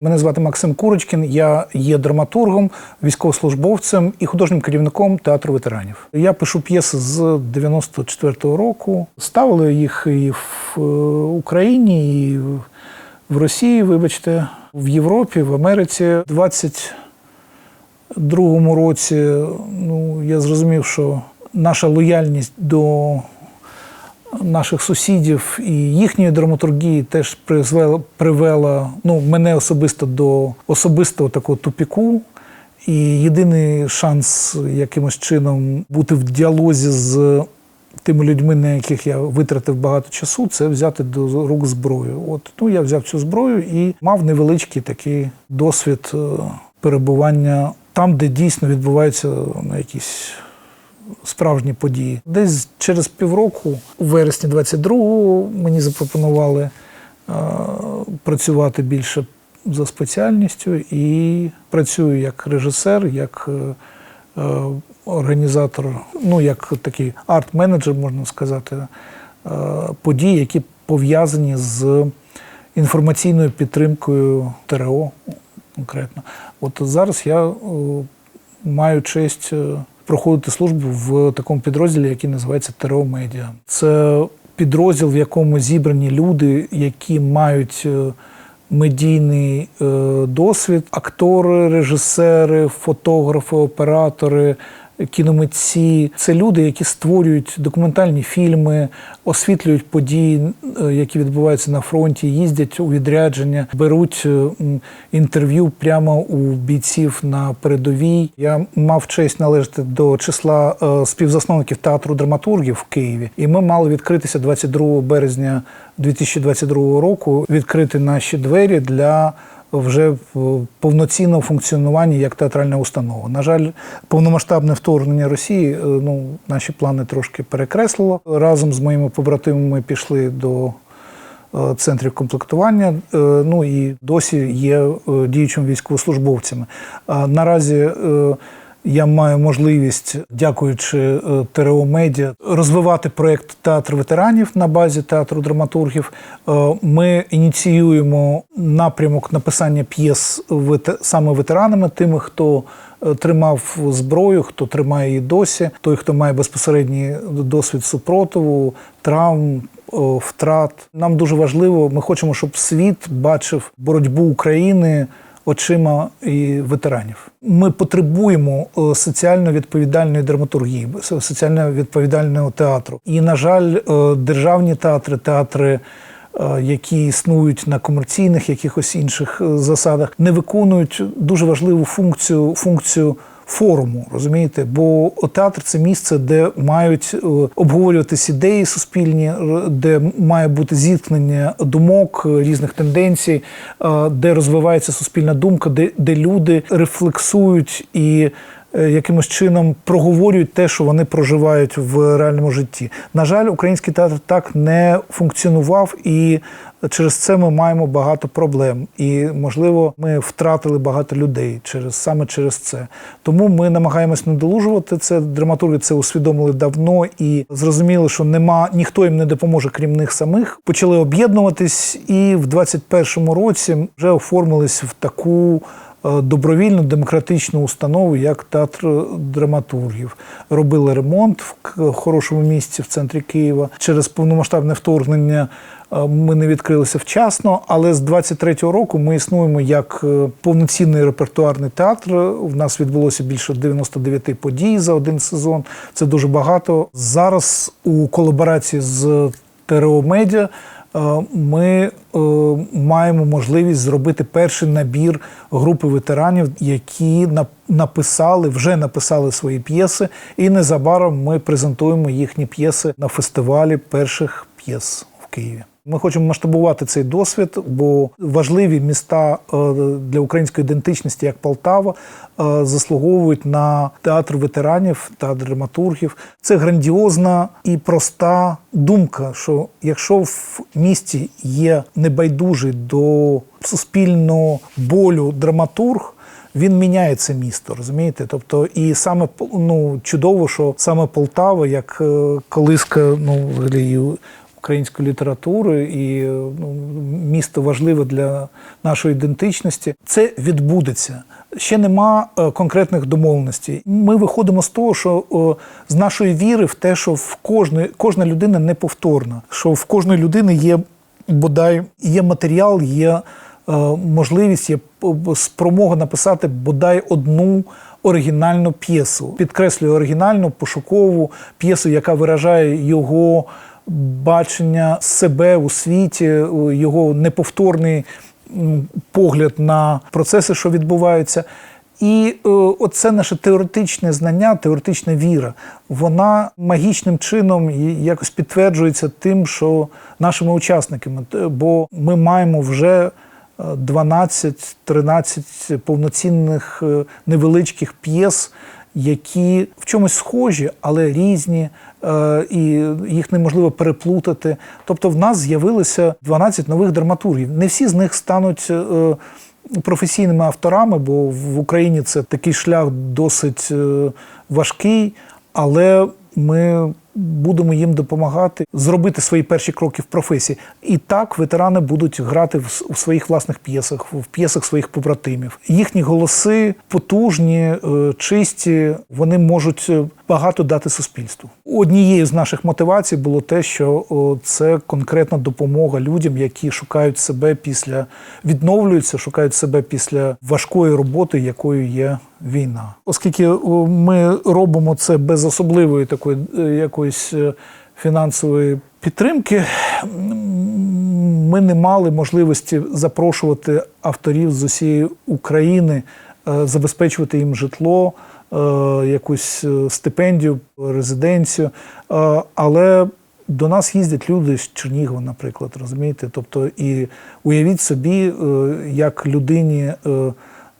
Мене звати Максим Курочкін. Я є драматургом, військовослужбовцем і художнім керівником театру ветеранів. Я пишу п'єси з 94-го року. Ставили їх і в е, Україні, і в Росії, вибачте, в Європі, в Америці. У 22-му році ну, я зрозумів, що наша лояльність до наших сусідів і їхньої драматургії теж призвела, привела ну, мене особисто до особистого такого тупіку. І єдиний шанс якимось чином бути в діалозі з тими людьми, на яких я витратив багато часу, це взяти до рук зброю. От ну я взяв цю зброю і мав невеличкий такий досвід е, перебування там, де дійсно відбуваються ну, якісь справжні події. Десь через півроку, у вересні 22-го, мені запропонували е, працювати більше за спеціальністю і працюю як режисер, як е, е, організатор, ну як такий арт-менеджер, можна сказати, е, подій, які пов'язані з інформаційною підтримкою ТРО конкретно. От зараз я е, маю честь е, проходити службу в такому підрозділі, який називається ТРО Медіа. Це підрозділ, в якому зібрані люди, які мають е, медійний е, досвід, актори, режисери, фотографи, оператори. Кіномитці це люди, які створюють документальні фільми, освітлюють події, е, які відбуваються на фронті, їздять у відрядження, беруть е, інтерв'ю прямо у бійців на передовій. Я мав честь належати до числа е, співзасновників театру драматургів в Києві, і ми мали відкритися 22 березня 2022 року. Відкрити наші двері для вже в повноцінного функціонування як театральна установа. На жаль, повномасштабне вторгнення Росії е, ну, наші плани трошки перекреслило. Разом з моїми побратимами пішли до е, центрів комплектування. е, Ну і досі є діючими військовослужбовцями. Наразі я маю можливість, дякуючи е, ТРО Медіа, розвивати проєкт Театр ветеранів на базі театру драматургів. Е, Ми ініціюємо напрямок написання п'єс саме ветеранами, тими, хто е, тримав зброю, хто тримає її досі, той, хто має безпосередній досвід супротиву, травм. Втрат нам дуже важливо. Ми хочемо, щоб світ бачив боротьбу України очима і ветеранів. Ми потребуємо е, соціально відповідальної драматургії, соціально відповідального театру. І, на жаль, е, державні театри, театри. е, Які існують на комерційних якихось інших засадах, не виконують дуже важливу функцію функцію форуму, розумієте? Бо театр це місце, де мають е, обговорюватись ідеї суспільні, де має бути зіткнення думок, е, різних тенденцій, е, де розвивається суспільна думка, де, де люди рефлексують і. Е, Якимось чином проговорюють те, що вони проживають в реальному житті. На жаль, український театр так не функціонував, і через це ми маємо багато проблем. І, можливо, ми втратили багато людей через саме через це. Тому ми намагаємось надолужувати це. Драматурги це усвідомили давно і зрозуміли, що нема ніхто їм не допоможе, крім них самих. Почали об'єднуватись, і в 21-му році вже оформились в таку. Е, Добровільну демократичну установу, як театр драматургів, робили ремонт в хорошому місці в центрі Києва. Через повномасштабне вторгнення е, ми не відкрилися вчасно, але з 23-го року ми існуємо як е, повноцінний репертуарний театр. У нас відбулося більше 99 подій за один сезон. Це дуже багато. Зараз у колаборації з ТРО Медіа ми е, маємо можливість зробити перший набір групи ветеранів, які написали, вже написали свої п'єси, і незабаром ми презентуємо їхні п'єси на фестивалі перших п'єс в Києві. Ми хочемо масштабувати цей досвід, бо важливі міста е, для української ідентичності, як Полтава, е, заслуговують на театр ветеранів, театр драматургів. Це грандіозна і проста думка, що якщо в місті є небайдужий до суспільного болю драматург. Він міняє це місто, розумієте? Тобто, і саме ну чудово, що саме Полтава, як е, колиска, ну взагалі української літератури, і ну, місто важливе для нашої ідентичності. Це відбудеться. Ще нема е, конкретних домовленостей. Ми виходимо з того, що о, з нашої віри в те, що в кожної кожна людина неповторна, що в кожної людини є бодай є матеріал, є е, можливість, є спромога написати бодай одну оригінальну п'єсу. Підкреслюю оригінальну пошукову п'єсу, яка виражає його бачення себе у світі, його неповторний погляд на процеси, що відбуваються. І е, оце наше теоретичне знання, теоретична віра, вона магічним чином якось підтверджується тим, що нашими учасниками, бо ми маємо вже е, 12-13 повноцінних е, невеличких п'єс, які в чомусь схожі, але різні, е, і їх неможливо переплутати. Тобто, в нас з'явилося 12 нових драматургів. Не всі з них стануть. е, професійними авторами, бо в Україні це такий шлях досить е, важкий, але ми будемо їм допомагати зробити свої перші кроки в професії. І так ветерани будуть грати в своїх власних п'єсах, в п'єсах своїх побратимів. Їхні голоси потужні, е, чисті, вони можуть е, багато дати суспільству. Однією з наших мотивацій було те, що це конкретна допомога людям, які шукають себе після відновлюються, шукають себе після важкої роботи, якою є війна. Оскільки ми робимо це без особливої такої е, якоїсь е, фінансової підтримки, ми не мали можливості запрошувати авторів з усієї України, е, забезпечувати їм житло, якусь е, стипендію, резиденцію. Е, Але до нас їздять люди з Чернігова, наприклад, розумієте? Тобто, і уявіть собі, е, як людині. е,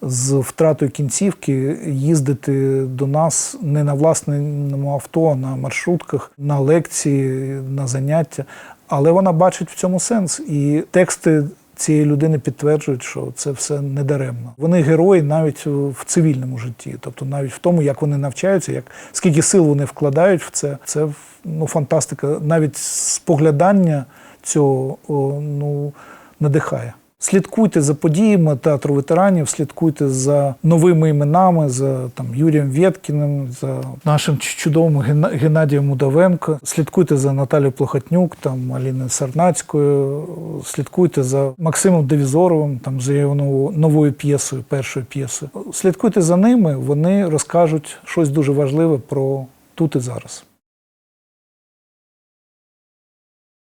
З втратою кінцівки їздити до нас не на власному авто, а на маршрутках, на лекції, на заняття. Але вона бачить в цьому сенс. І тексти цієї людини підтверджують, що це все не даремно. Вони герої навіть в цивільному житті, тобто навіть в тому, як вони навчаються, як скільки сил вони вкладають в це. Це ну фантастика. Навіть споглядання цього ну надихає. Слідкуйте за подіями театру ветеранів, слідкуйте за новими іменами, за там Юрієм Вєткіним, за нашим чудовим Геннадієм Удовенко. Слідкуйте за Наталією Плохотнюк, там Аліною Сарнацькою. Слідкуйте за Максимом Девізоровим, там за його новою п'єсою, першою п'єсою. Слідкуйте за ними, вони розкажуть щось дуже важливе про тут і зараз.